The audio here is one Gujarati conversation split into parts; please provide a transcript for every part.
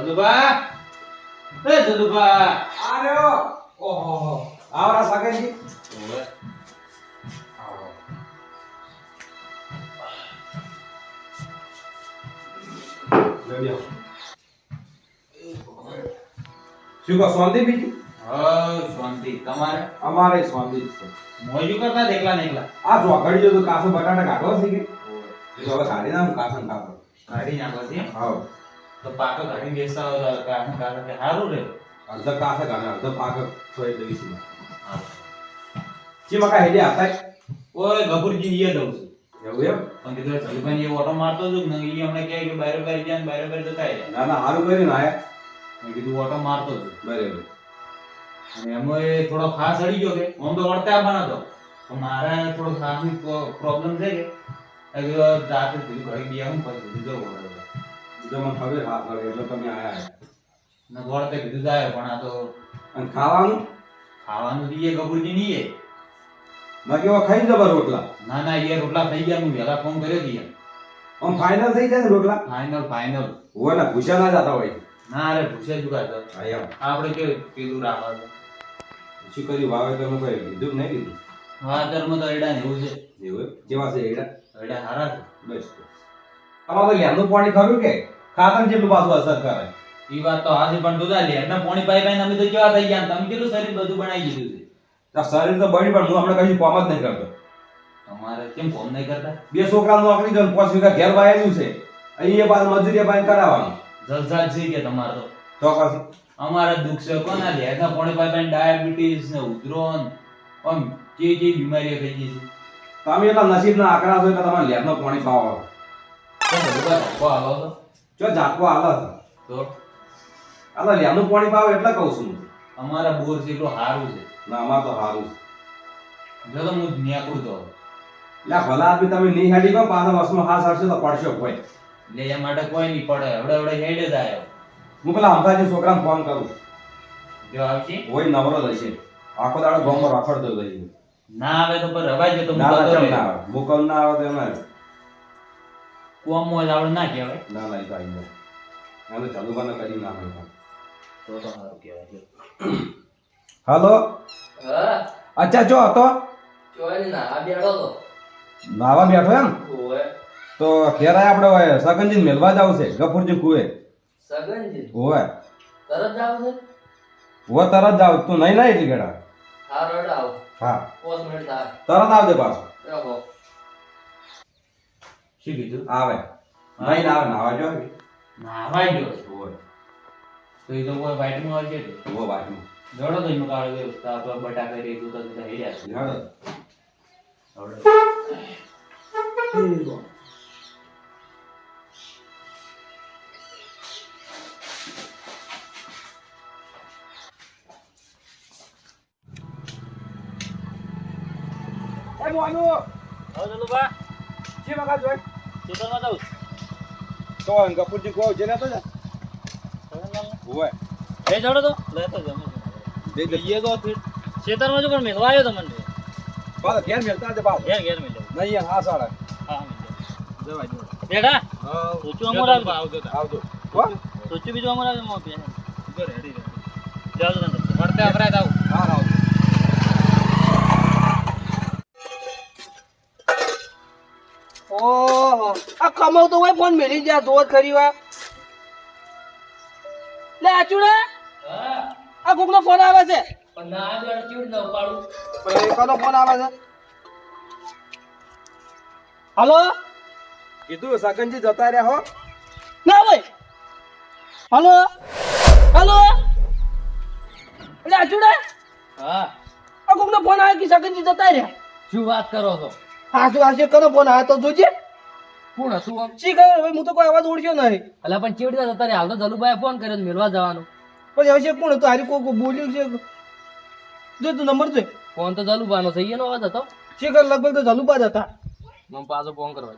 જદુભા એ જદુભા આર્યો ઓહો આવરા સાગરજી. ઓવે. શું કહો શાંતિ બીજી? હા શાંતિ તમારે? અમારે શાંતિ છે. મોજું કરતા દેખલા એકલા ને એકલા? આ ચોકડી જો કાસો બટાટા કાઢો છે કે. હવે કાઢી નાખું કાસો કાસો. કાઢી નાખો છે હા. તો પાકો ઘણી બેસતા હોય તો કાઢે કાઢે કે સારું રે. અડધો કાસે ગાને અડધો પાક થોડી દઈશું હા. ચી મકા હેડે આતા ઓય ગભુરજી ઈએ દઉં છું. એવું એમ? પણ કીધું એ ઓટો મારતો હતો ને કહે કે બહાર બારે ગયા બહાર બારે જતા રહ્યા. ના ના સારું કર્યું ને આયા. મેં કીધું ઓટો મારતો હતો. બરાબર. અને એમાં એ થોડો ખાસ અડી ગયો કે આમ તો વળતા આવવાનો હતો. પણ મારે થોડો ખાસની પ્રોબ્લેમ છે કે રાતે પછી જવું વળે. જો મને ખબર હા ખબર એટલે તમે આયા ને વળતે કીધું જાય પણ આ તો અને ખાવાનું? ખાવાનું દીએ ગબુરજી નીએ એવા ખાઈ જબર રોટલા. ના ના એ રોટલા થઈ ગયા હું વેલા ફોન કર્યો દીએ આમ ફાઇનલ થઈ જાય ને રોટલા? ફાઇનલ ફાઇનલ હોય ને ભૂસા ના જતા હોય. ના અરે ભૂસે જુગા તો હા આપણે કે પેલું રાખવાનું શું કર્યું? વાવેતરનું કઈ કીધું નહીં કીધું? વાતરમાં તો એડા ને એવું છે. એવું કેવા છે એડા એડા હારા છે. બસ. તમારે તો લેમનું પાણી ખરું કે? ખાતર જેટલું પાછું અસર કરે. એ વાત તો હાજી પણ દુધા લે. એમને પોણી પાઈ પાઈને અમે તો કેવા થઈ ગયા તમે કેટલું શરીર બધું બનાવી દીધું છે? શરીર તો બળી પણ હું હમણાં કશું કોમ જ નહીં કરતો. તમારે કેમ ફોન નહીં કરતા? બે છોકરા નોકરી જો પાંચ વીઘા ઘેર વાયેલું છે. અહીં એ પાછું મજૂરી પાણી કરાવવાનું. જલસાદ છે કે તમારે તો? ચોક્કસ અમારે દુઃખ છે. કોના લે? એના પોણી પાઈ પાઈને ડાયાબિટીસ ને ઉધરો ને આમ કે કે બીમારીઓ થઈ ગઈ છે? તમે એટલા નસીબના આકરા છો એટલે તમારે લેબનો પાણી પાવો હાલો છો? જો ઝાટકો હાલે તો? આ તો પાણી પાવો એટલે કહું છું. અમારા બોર છે એટલું સારું છે. ના અમારે તો સારું છે જો તો હું ન્યાકું તો એટલે ભલા આદમી તમે નહીં હેડી ગયો પાછા વર્ષમાં હાથ હરશે તો પડશો કોઈ એટલે એ માટે કોઈ નહીં પડે. હવડે હવડે હેડે જ આવ્યો હું પેલા અમદાજી છોકરાને ફોન કરું. જો આવશે? હોય નવરો જ હશે આખો દાડો ગામમાં રાખડતો હશે ના આવે તો પર ના જતો ચમ ના આવે. મુકલ ના આવે તો એમ કોમમાં લાવડ આવડે ના કહેવાય. ના ના એ તો આવી જાય ચાલુ બંધ કરી ના હોય તો. તો સારું કહેવાય હાલો? હા. અચ્છા જો હતો ના તો. નાવા બેઠો એમ? તો આયા આપણે હોય સગનજી મેલવા જાવ છે ગફુરજી કુએ સગનજી? હોય. તરત જાવ છે? હોય તરત જાવ. તું નહીં ના એટલી ગેડા હા રડ આવ. હા. તરત આવજે પાછો. શું કીધું? આવે. નહીં ના આવે નાવા જો નાવાય ગયો જો. હોય. તો એ તો કોઈ વાઈટમાં હોય છે તો હોય બાજુમાં જોડો તો એમાં કે તાપ બટાકા રે દૂધ તો હેડ્યા છે. હેડો. હવડે. એ મોનુ. જી મગા જોઈ તો અંગાપુરજી ગોવ જઈને તો જા. હોય લઈ જાડો તો. લઈ તો દે દઈએ તો ફિર. ખેતરમાં જો પણ મેલવા આવ્યો તો મને. બા ઘેર મેલતા દે બા ઘેર ઘેર મેલ્યો. નહીં હા સાડા હા જવા જો બેટા હા. સોચું અમર આવજો આવજો. આવજો કો સોચું બીજું અમર આવજો મો પે જો રેડી રેડી. જાવ તો વર્તે અપરાય જાવ હા. કમાવતો હોય ફોન મેલી જા જોત ખરી વા. લે આચુડે હા? આ કોકનો ફોન આવે છે. પણ ના ન કનો ફોન આવે છે? હાલો? કીધું સગનજી જતા રહ્યા હો. ના ભાઈ હાલો? હાલો? એટલે આચુડે હા? આ કોકનો ફોન આવે કે સગનજી જતા રહ્યા? શું વાત કરો છો? હાસુ હાસુ કનો ફોન આવે તો જોજે. કોણ હતું આમ? શી ખબર? હવે હું તો કોઈ અવાજ ઓળખ્યો નહીં. અલા પણ ચીડ જતા રે હાલ તો જલુભાઈ ફોન કર્યો મેળવા જવાનો. પછી હવે છે કોણ હતું? હારી કોઈ બોલ્યું છે? જો તું નંબર છે ફોન તો જલુભાઈનો થઈ ગયો અવાજ હતો. શી ખબર? લગભગ તો જલુભા જ હતા. મમ પાછો ફોન કરવા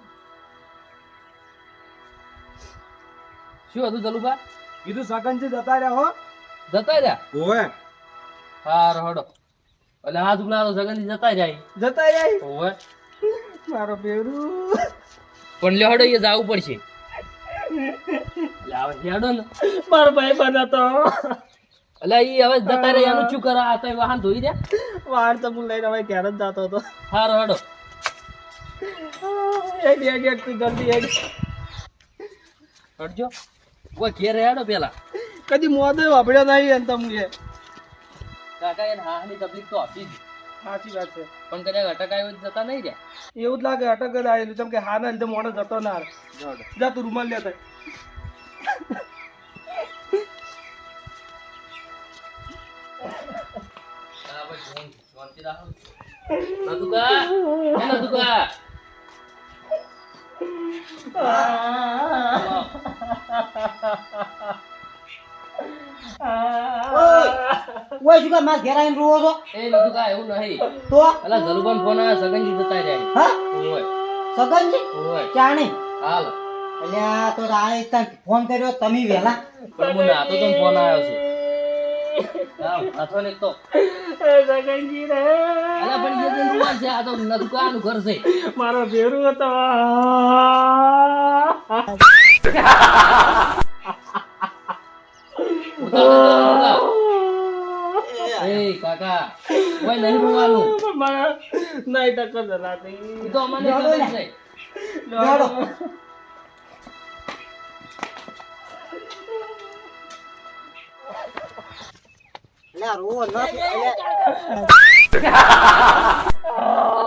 શું હતું જલુભા? કીધું સગનજી જતા રહ્યા હો. જતા રહ્યા? ઓવે. હા રહોડો એટલે હાથ ઉગલા તો જગનથી જતા જાય જતા રહ્યા. ઓવે. મારો બેરું પણ લેહડો એ જવું પડશે. હેડો ને. મારો ભાઈ બન એટલે ઈ હવે જતા રહે એનું શું કરે? આ તો વાહન ધોઈ દે વાહન તો હું લઈને હવે ક્યારે જ જતો હતો. હારો હેડો. એક એક એક તું જલ્દી એક હટજો કોઈ ઘેર હેડો પેલા. કદી મોદે વાપર્યો નહીં એમ તમને કાકા એને હાની તકલીફ તો આપી જ. સાચી વાત છે. પણ કદાચ અટક આવ્યું જતા નહીં રહ્યા. એવું જ લાગે અટક જ આવેલું. ચમ કે હા ના લીધે મોડો જતો ના જા તું રૂમાલ લેતા નતુકા નતુકા. ઓય શું કામ મારા ઘેર આવીને રોવો છો? એ નતુકા એવું નહીં. તો? અલા જલુબાન ફોન આવે સગનજી જતા રહ્યા હા? ઓય. સગનજી? ઓય. ચાણે હાલ. અલ્યા આ તો આ તાર ફોન કર્યો તમે વેલા પણ હું નાતો તો ફોન આવ્યો છે. મારો ભેરું ને એ કાકા ઓય નહીં રૂવાનું મારા નહીં ટક્કર જલાતી તો અમને ખબર છે. બેડો લે રોવો ન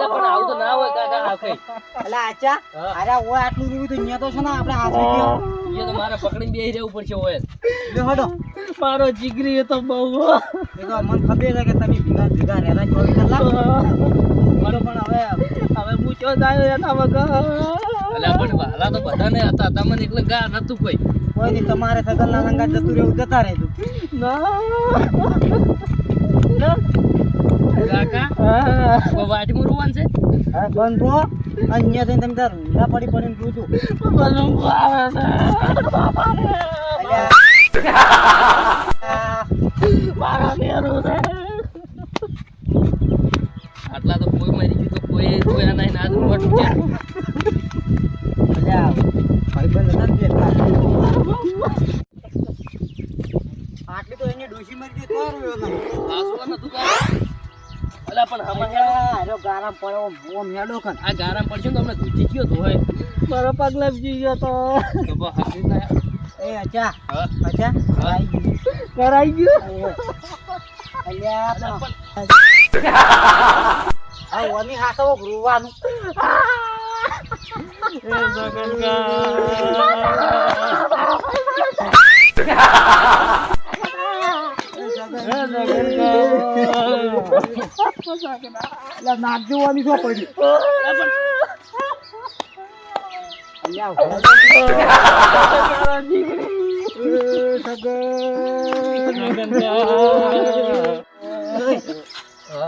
પણ આવું તો ના હોય કાકા આખે એટલે આચા. અરે ઓય આટલું રૂવું તો ન્યા તો છે ને આપણે હાથમાં ગયો. તો મારે પકડીને બેહી રહેવું પડશે ઓય. લે હડો. મારો જીગરી તો બહુ. એ તો મને ખબર છે કે તમે ભીગા ભીગા રહેલા ચોવીસ કલાક? મારો પણ હવે હવે હું ચો જાય એના વગર. અલા પણ વાલા તો બધાને હતા. તમને એકલે ગા નતું કોઈ. કોઈ નહીં તમારે સગનના રંગા જતું રહેવું જતા રહેજો કાકા ના કોઈ વાટમાં રૂવાન છે? હા બંધ હો અહીંયા જઈને તમે તાર પડી પડીને જોજો. આવે છે. આટલા તો કોઈ મરી ગયું તો કોઈ કોઈ નહીં ના ખાસ. આટલી તો એની ડોશી મરી ગઈ તો રોયો નહીં. આસુવા નતું કા અલા પણ હમણાં અલ્યા, ગારામ પડ્યો, ઓમ હેડો કન. આ ગારામ પડશે તો અમને ધૂજી ગયો તો હોય મારો પગ લપસી ગયો તો તો બસ હાથી ના એ અચ્છા. અચ્છા. કરાઈ ગયું. અલ્યા, આ ઓની હાથો રોવાનું. એ જગનકા અલ્યા, જોવાની શું પડી અલ્યા, હા.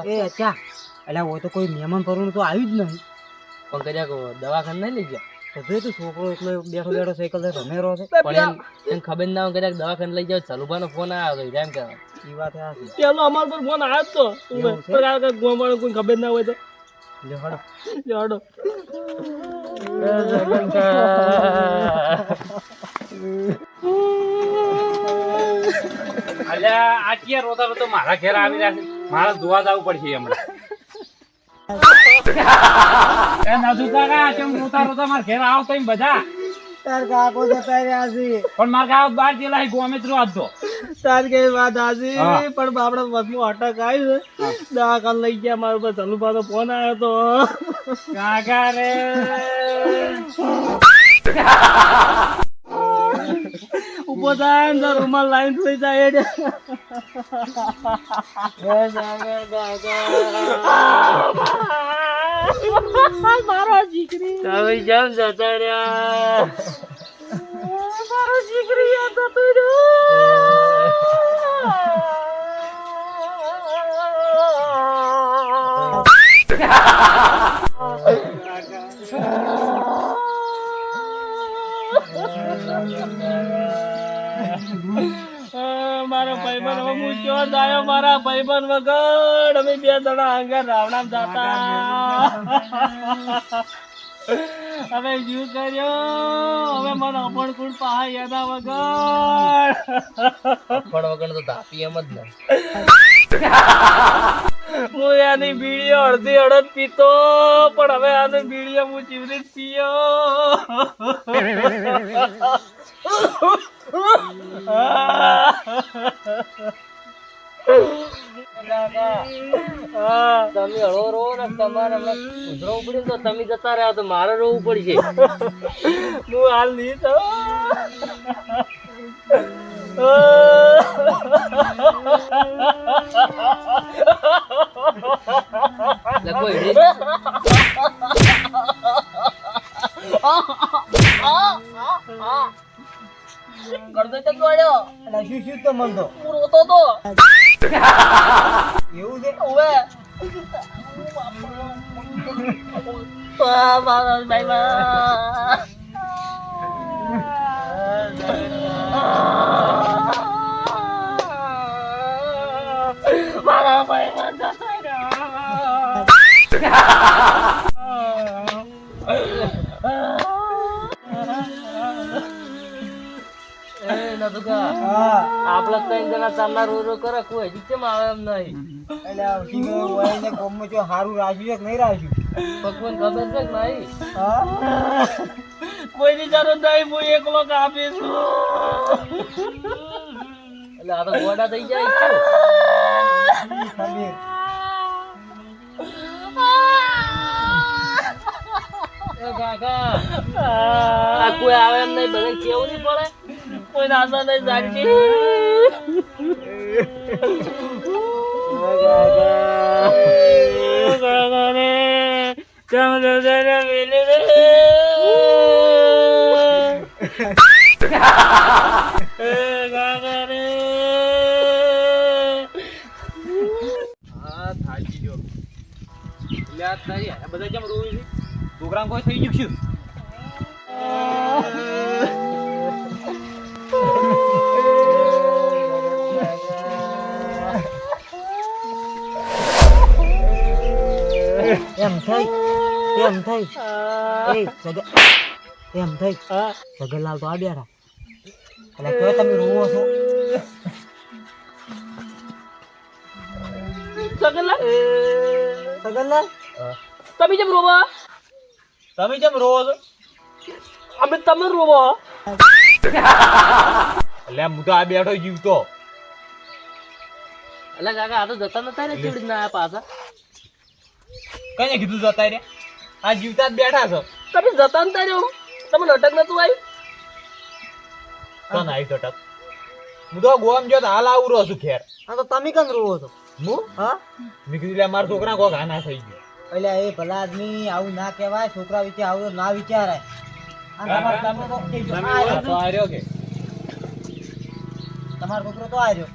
એ અચ્છા અલ્યા ઓ તો કોઈ મહેમાન પરનું તો આવ્યું જ નહીં. પણ કદાચ દવાખાને નહીં લઈ ગયા? તો જોઈ તું છોકરો એકલો બેઠો બેઠો સાયકલ રમે રહ્યો છે. પણ એમ એમ ખબર ના હોય કદાચ દવાખાને લઈ જાવ સલુભાનો ફોન આવ્યો તો એમ કે એ વાત આ પેલો અમાર પર ફોન આવ્યો તો. ગોમાળો કોઈ ખબર ના હોય તો. અલ્યા આ ક્યાં રોતા રોતા મારા ઘેર આવી રહ્યા છે મારે ધોવા જવું પડશે હમણાં એ કાકા કેમ રોતા રોતા મારા ઘેર આવો તમે બધા તાર કાકો જતા રહ્યા છે. પણ મારા ગાવ બહાર જેલા ગોમે જ આજ તો. તાર કે વાત હાજી પણ બાપડા વચમાં અટક આવ્યું છે. દવાખાને લઈ ગયા મારા પર ધનુભાનો ફોન આવ્યો તો. કાકા રે. ઊભો થાય ને રૂમાલ લાઈન થઈ જાય એટલે. મારો દીકરી. તમે જેમ જતા રહ્યા? મારો જીગરી યાદ જતો મારો ભાઈબંધ હવે હું ક્યો જાયો મારા ભાઈબંધ વગર. અમે બે જણા અંગર રાવણા જાતા. હવે જીવ કર્યો? હવે મને અપણ કુંડ પહા યાદા વગર. પણ વગર તો તાપી એમ જ ને. હું આની બીડીઓ અડધી અડધ પીતો પણ હવે આની બીડીઓ હું જીવરી જ પીયો. તમે હળવો રહો ને તમારે હમણાં ઉધરવું પડે તો તમે જતા રહ્યા તો મારે રોવું પડશે. હું હાલ નહીં તો હેડે કરતો તો ગોળ્યો એટલે શું શું તો મન તો હું રોતો તો એવું છે ઓવે આ મારા ભાઈ માં મારા ભાઈ માં આપડે ત્રણ જણા તારના રો રો કરે કોઈ હજી કેમ આવે એમ નહીં. એટલે આ ઉઠીને વળીને ગોમમાં જો સારું રાખ્યું કે નહીં રાખ્યું? ભગવાન ખબર છે કે નહીં? કોઈની જરૂર નહીં હું એકલો કાપીશ એટલે આ તો ગોડા થઈ જાય છે. કાકા આ કોઈ આવે એમ નહીં બધા કેવું નહીં પડે. કોઈ આશા નહીં જાગતી કેમ દાદાને મેલી બધા કેમ રોવી છે? કોઈ થઈ ગયું એમ થઈ. એમ થઈ. એ સગ એમ થઈ. સગરલાલ તો હતા એટલે તો તમે રોવો છો? સગલા સગરલાલ તમે જેમ રોવા? તમે કેમ રોવો છો? અમે તમે રોવો. એટલે હું તો આ બેઠો જીવતો. એટલે કાકા આ તો જતા નતા ને ચીડ ના પાછા? કઈ કીધું જતા રે? આ જીવતા જ બેઠા છો. તમે જતા નતા રહ્યો તમે નાટક નતું આવ્યું? કોણ આવી ટટક હું તો ગોમ જો હાલ આવું રહો છું ખેર હા તો તમે કેમ રોવો છો? હું? હા? મેં કીધું મારા છોકરા કોક આના થઈ ગયો. એટલે એ ભલા આદમી આવું ના કહેવાય છોકરા વિશે આવું ના વિચારાય. તમારો છોકરો તો આવ્યો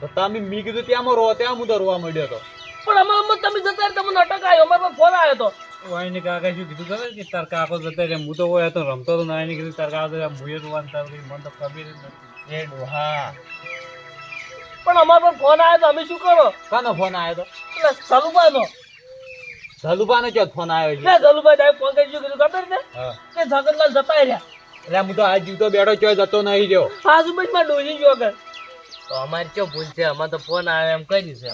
તો તમે મી કીધું ત્યાં રો ત્યાં હું તો રોવા મળ્યો હતો પણ અમારે તમે જતા રહ્યા તમે આવ્યો અમારા ફોન આવ્યો તો. વાયને કાકા શું કીધું ખબર કે તાર કાકો જતા રે હું તો હોય હતો રમતો તો નાની કીધું તાર કાકો મુએ રોવાનું તાર કઈ તો ખબર જ નથી. એ ડોહા. પણ અમારા પર ફોન આવ્યો તો અમે શું કરો? કાનો ફોન આવ્યો તો? એટલે સલુભાનો સલુભાનો ચો ફોન આવ્યો છે? લે સાહેબ ફોન કરી કીધું ખબર કે જતા રહ્યા. એટલે હું તો આ જીવતો બેઠો ચોય જતો નહીં રહ્યો. આજુબાજુમાં ડોસી ગયો તો અમારી ચો ભૂલ છે? અમારે તો ફોન આવે એમ કરી છે.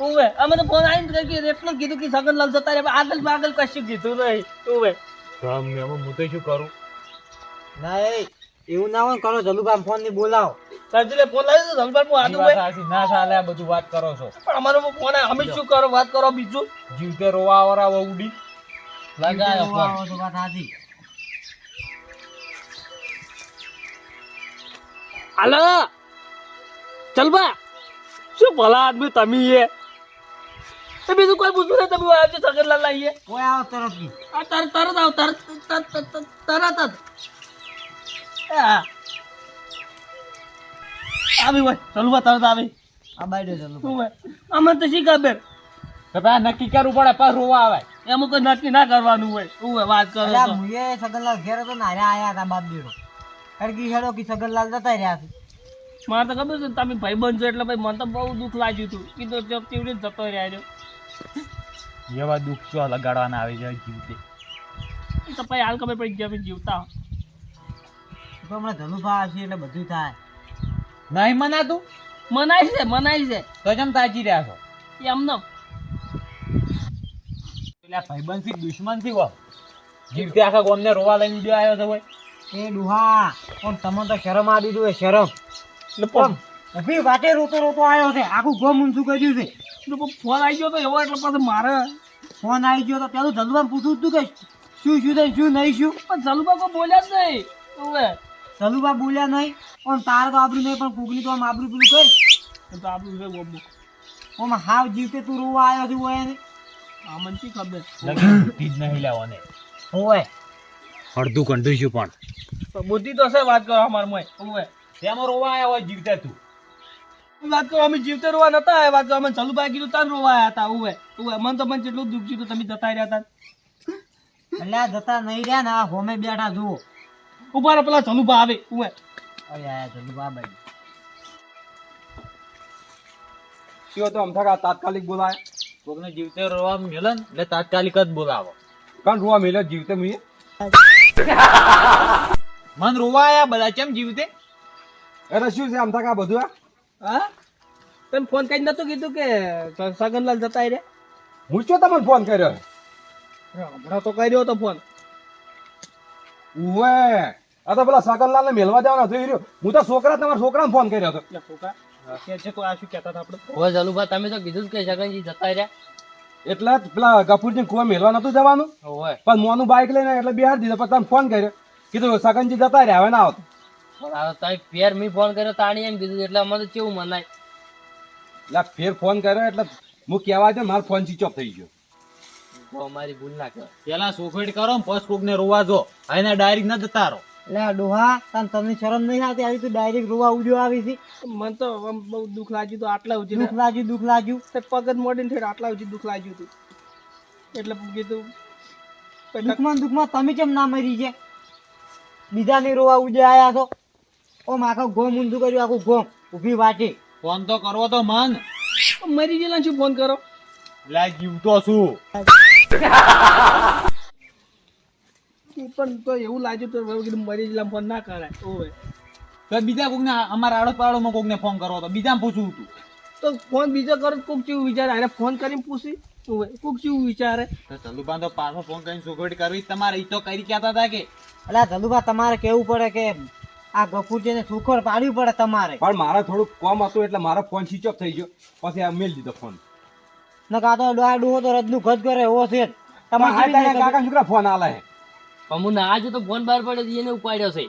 ઉવે અમે તો ફોન આવીને કહી રેફને કીધું કે સગનલાલ જતા રહ્યા આગળ આગળ કશું કીધું નહીં ઉવે. ગમે એમાં હું તો શું કરું? ના એ એવું ના હોય કરો જલુભાઈ ફોનની બોલાવો. સાચી ફોન તો સલભાઈ હું આદુ વાત ના સાલે આ બધું વાત કરો છો. પણ અમારો ફોન અમે શું કરો વાત કરો બીજું? જીવતે રોવા વાળા ઉડી. લગાયો ફોન. તો વાત સાચી. હાલો ચલબા શું ભલા આદમી તમે એ? એ બીજું કોઈ પૂછવું નહીં તમે આવજો સગનલાલ લાવીએ કોઈ આવો તરત આ તરત તરત આવ તરત તરત તરત જ એ હા. આવી હોય. ચલવા તરત આવી. આ બાઈડે ચાલુ શું હોય. અમે તો શી ખબર? તો ભાઈ નક્કી કરવું પડે પાછું રોવા આવે. એમાં કોઈ નક્કી ના કરવાનું હોય. શું વાત કરો તો. મુએ સગનલાલ ઘેર તો ને હારે આયા હતા બાપ બેડો અડકી હેડો કે સગનલાલ જતા રહ્યા છે. મારે તો ખબર છે તમે ભાઈ બંધ છો એટલે ભાઈ મને તો બહુ દુઃખ લાગ્યું હતું. કીધું તો રીતે જતો રહ્યા છો એવા દુઃખ ચો લગાડવાના આવી જાય જીવતે. એ તો પછી હાલ ખબર પડી ગયા જીવતા હો. તો હમણાં ધનુભા હશે એટલે બધું થાય. નહીં મનાતું? મનાય છે મનાય છે. તો કેમ તાજી રહ્યા છો. એમનો પેલા ભાઈબંધથી દુશ્મનથી વો જીવતે આખા ગોમને રોવા લઈને બે આવ્યો છે ભાઈ. એ ડુહા પણ તમને તો શરમ આવી દીધું એ શરમ. એટલે પણ ઊભી વાટે રોતો રોતો આવ્યો છે આખું ગોમ ઊંચું કર્યું છે. એટલે ફોન આવી ગયો તો એવો એટલે પછી મારે ફોન આવી ગયો તો પેલું ધનુભાઈ પૂછવું તું કે શું શું થયું શું નહીં શું પણ જલુબા કોઈ બોલ્યા જ નહીં. હવે ધનુભા બોલ્યા નહીં. પણ તારે તો આબરું નહીં પણ કુકની તો આમ આબરું પેલું કર. તો આબરું છે ગોબું ઓમ હાવ જીવતે તું રોવા આવ્યો છું હોય ને. આ મને શી ખબર? લગી જ નહીં લેવાને. ઓય. અડધું કંડું છું પણ. બુદ્ધિ તો છે વાત કરો અમાર મોય. હવે તેમાં રોવા આવ્યા હોય જીવતે તું. વાત કરો અમે જીવતે રોવા નતા આવ્યા વાત કરો અમે ચલુભાઈ કીધું તાન રોવા આવ્યા હતા ઉવે ઉવે મન તો મને જેટલું દુઃખ જીતું તમે જતા રહ્યા હતા એટલે આ જતા નહીં રહ્યા ને આ હોમે બેઠા જુઓ. ઊભા પેલા ચલુભા આવે ઉવે. અરે આયા ચલુભા ભાઈ. શિયો તો અમથા તાત્કાલિક બોલાય? કોકને જીવતે રોવા મેલે એટલે તાત્કાલિક જ બોલાવો. કાન રોવા મેલે જીવતે મુએ મન રોવા આયા બધા કેમ જીવતે? અરે શું છે અમથા કા બધું આ? હા? તમે ફોન કરી નતું કીધું કે સગનલાલ જતા રે? હું ચો તમને ફોન કર્યો? હમણાં તો કર્યો તો ફોન ઉવે આ તો પેલા સગનલાલ ને મેલવા જવાના હતો રહ્યો. હું તો છોકરા તમારા છોકરાને ફોન કર્યો હતો. એટલે છોકરા કે છે તો આ શું કહેતા હતા આપણે? હવે જલુભા તમે તો કીધું જ કે સગનજી જતા રહ્યા. એટલે જ પેલા ગફુરજી કુવા મેલવા નતું જવાનું? હોય પણ મોનું બાઇક લઈને એટલે બિહાર દીધો પણ તમે ફોન કર્યો. કીધું સગનજી જતા રહ્યા હવે ના આવતો. પણ તમે ફેર મી ફોન કર્યો તાણી એમ કીધું એટલે અમને કેવું મનાય. એટલે ફેર ફોન કર્યો એટલે હું કહેવા છે મારો ફોન સ્વિચ ઓફ થઈ ગયો. તો અમારી ભૂલ ના કહેવાય. પેલા સોફેટ કરો ફર્સ્ટ પછી કોકને રોવા જો. એને ડાયરેક્ટ ન જતા રહો. એટલે આ ડોહા તને તમને શરમ નહીં આવતી? આવી તું ડાયરેક્ટ રોવા ઉડ્યો આવી છે. મને તો બહુ દુઃખ લાગ્યું તો આટલા ઉજી દુઃખ લાગ્યું દુઃખ લાગ્યું. તે પગ જ મોડીને થયું આટલા ઉજી દુઃખ લાગ્યું હતું. એટલે કીધું કોઈ દુઃખમાં દુઃખમાં તમે કેમ ના મરી છે બીજાને રોવા ઉડે આવ્યા છો? ઓમ આખો ગોમ ઊંધું કર્યું આખું ગોમ. ઊભી વાટી. ફોન તો કરવો તો મન. મરી ગયેલા શું ફોન કરો. એટલે જીવતો છું. પણ તો એવું લાગ્યું તો કીધું મરી ગયેલા ફોન ના કરાય. ઓવે તો બીજા કોકને અમારા આડો પાડોમાં કોકને ફોન કરવો તો બીજા પૂછવું હતું તો ફોન બીજો કરો તો કોક ચેવું વિચારે? અરે ફોન કરીને પૂછી. કોક ચેવું વિચારે? તો ચલુભાન તો પાછો ફોન કરીને સોફેટ કરવી તમારે. ઈ તો કરી કહેતા હતા કે? એટલે આ ધલુભા તમારે કેવું પડે કે આ ગફુરજીને સુખર પાડવી પડે તમારે. પણ મારે થોડુંક કોમ હતું એટલે મારો ફોન સ્વિચ ઓફ થઈ ગયો. પછી આ મેલ દીધો ફોન નકા તો ડોહા ડોહો તો રજનું ઘટ કરે એવો છે તમારે કાકા છોકરા ફોન આલે હે પણ હું ના તો ફોન બહાર પડે એને ઉપાડ્યો છે.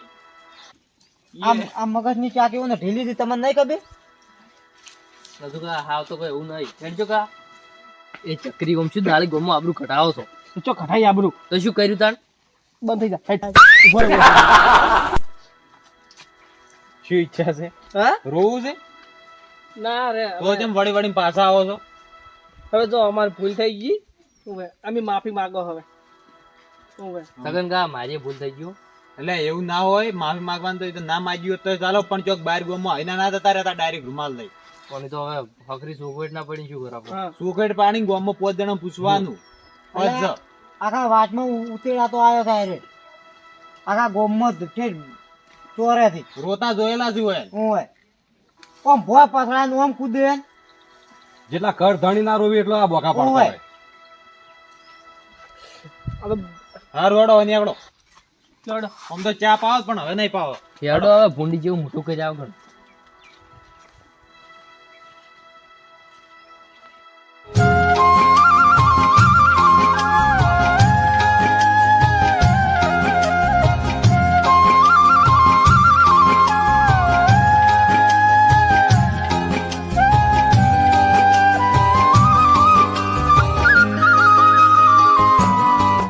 આમ આમ મગજની ચાટીઓને ઢીલી હતી તમને નહીં કબે બધું કા હાવ તો કોઈ એવું નહીં. હેડજો કા? એ ચક્રી ગમ છું દાળી ગમો આબરું ઘટાડો છો. ચો કઢાઈ આબરું? તો શું કર્યું તાણ? બંધ થઈ જા. શું ઈચ્છા છે? હા? રોવું છે? ના રે તો જેમ વળી વળી પાછા આવો છો? હવે જો અમારે ભૂલ થઈ ગઈ. ઓવે અમે માફી માંગો હવે. ઓવે સગન કા મારી ભૂલ થઈ ગયું એટલે એવું ના હોય માફી માંગવાનું તો એ તો ના માંગ્યું હોત તો ચાલો પણ ચોક બહાર ગોમાં એના ના જતા રહેતા ડાયરેક્ટ રૂમાલ લઈ. પણ તો હવે ફકરી સુગવટ ના પડી શું કરવા હા. પાણી ગોમાં પોત જણા પૂછવાનું. આખા વાતમાં ઉતેડા તો આવ્યો થાય રે. આખા ગોમમાં ચોરેથી. રોતા જોયેલા જ હોય. હોય ઓમ ભોય પસડા ઓમ કૂદે જેટલા ઘર ધણી ના રોવી એટલો આ બોકા પડતો. હોય. હવે હાર વડો આગળ. આમ તો ચા પાવો પણ હવે નહીં પાવો. હેડો હવે ભૂંડી જેવું મોટું કરી આવ ઘર